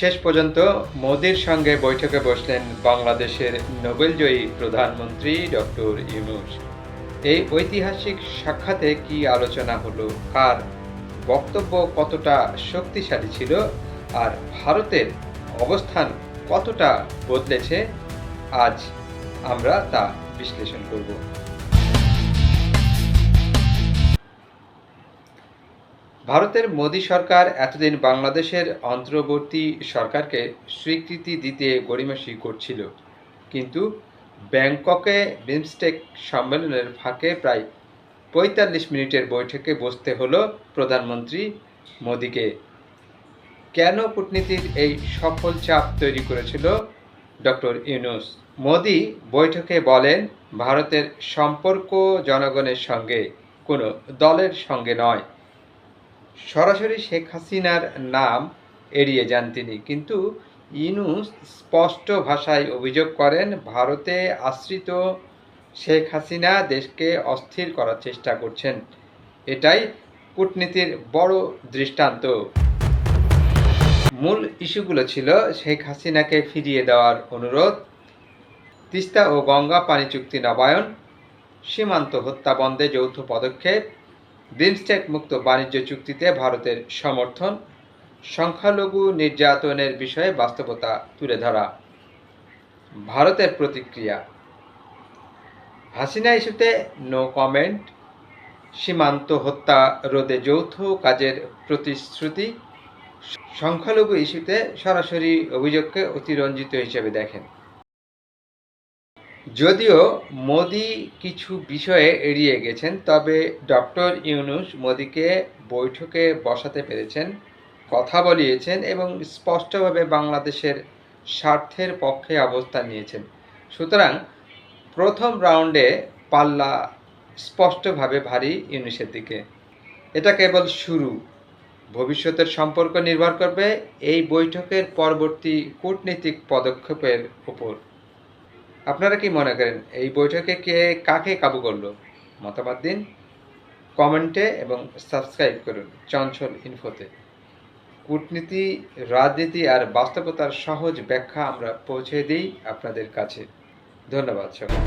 শেষ পর্যন্ত মোদির সঙ্গে বৈঠকে বসলেন বাংলাদেশের নোবেলজয়ী প্রধানমন্ত্রী ডক্টর ইউনুস। এই ঐতিহাসিক সাক্ষাতে কি আলোচনা হলো, কার বক্তব্য কতটা শক্তিশালী ছিল, আর ভারতের অবস্থান কতটা বদলেছে, আজ আমরা তা বিশ্লেষণ করব। ভারতের মোদী সরকার এতদিন বাংলাদেশের অন্তর্বর্তী সরকারকে স্বীকৃতি দিতে গড়িমসি করছিল। কিন্তু ব্যাংককে বিমস্টেক সম্মেলনের ফাঁকে প্রায় পঁয়তাল্লিশ মিনিটের বৈঠকে বসতে হলো প্রধানমন্ত্রী মোদীকে। কেন কূটনীতির এই সফল চাপ তৈরি করেছিল ডক্টর ইউনুস? মোদি বৈঠকে বলেন, ভারতের সম্পর্ক জনগণের সঙ্গে, কোনো দলের সঙ্গে নয়। সরাসরি শেখ হাসিনার নাম এড়িয়ে যান তিনি। কিন্তু ইনুস স্পষ্ট ভাষায় অভিযোগ করেন, ভারতে আশ্রিত শেখ হাসিনা দেশকে অস্থির করার চেষ্টা করছেন। এটাই কূটনীতির বড় দৃষ্টান্ত। মূল ইস্যুগুলো ছিল শেখ হাসিনাকে ফিরিয়ে দেওয়ার অনুরোধ, তিস্তা ও গঙ্গা পানি চুক্তি নবায়ন, সীমান্ত হত্যা বন্ধে যৌথ পদক্ষেপ বিমস্টেক মুক্ত বাণিজ্য চুক্তিতে ভারতের সমর্থন, সংখ্যালঘু নির্যাতনের বিষয়ে বাস্তবতা তুলে ধরা। ভারতের প্রতিক্রিয়া। হাসিনা ইস্যুতে নো কমেন্ট সীমান্ত হত্যা রোধে যৌথ কাজের প্রতিশ্রুতি, সংখ্যালঘু ইস্যুতে সরাসরি অভিযোগকে অতিরঞ্জিত হিসেবে দেখেন। যদিও মোদি কিছু বিষয়ে এড়িয়ে গেছেন, তবে ডক্টর ইউনুস মোদিকে বৈঠকে বসাতে পেরেছেন, কথা বলিয়েছেন এবং স্পষ্টভাবে বাংলাদেশের স্বার্থের পক্ষে অবস্থান নিয়েছেন। সুতরাং প্রথম রাউন্ডে পাল্লা স্পষ্টভাবে ভারী ইউনুসের দিকে। এটা কেবল শুরু। ভবিষ্যতের সম্পর্ক নির্ভর করবে এই বৈঠকের পরবর্তী কূটনীতিক পদক্ষেপের উপর। আপনারা কি মনে করেন, এই বৈঠকে কে কাকে কাবু করল? মতামত দিন, কমেন্টে এবং সাবস্ক্রাইব করুন চঞ্চল ইনফোতে। কূটনীতি, রাজনীতি আর বাস্তবতার সহজ ব্যাখ্যা আমরা পৌঁছে দিই আপনাদের কাছে। ধন্যবাদ সবাই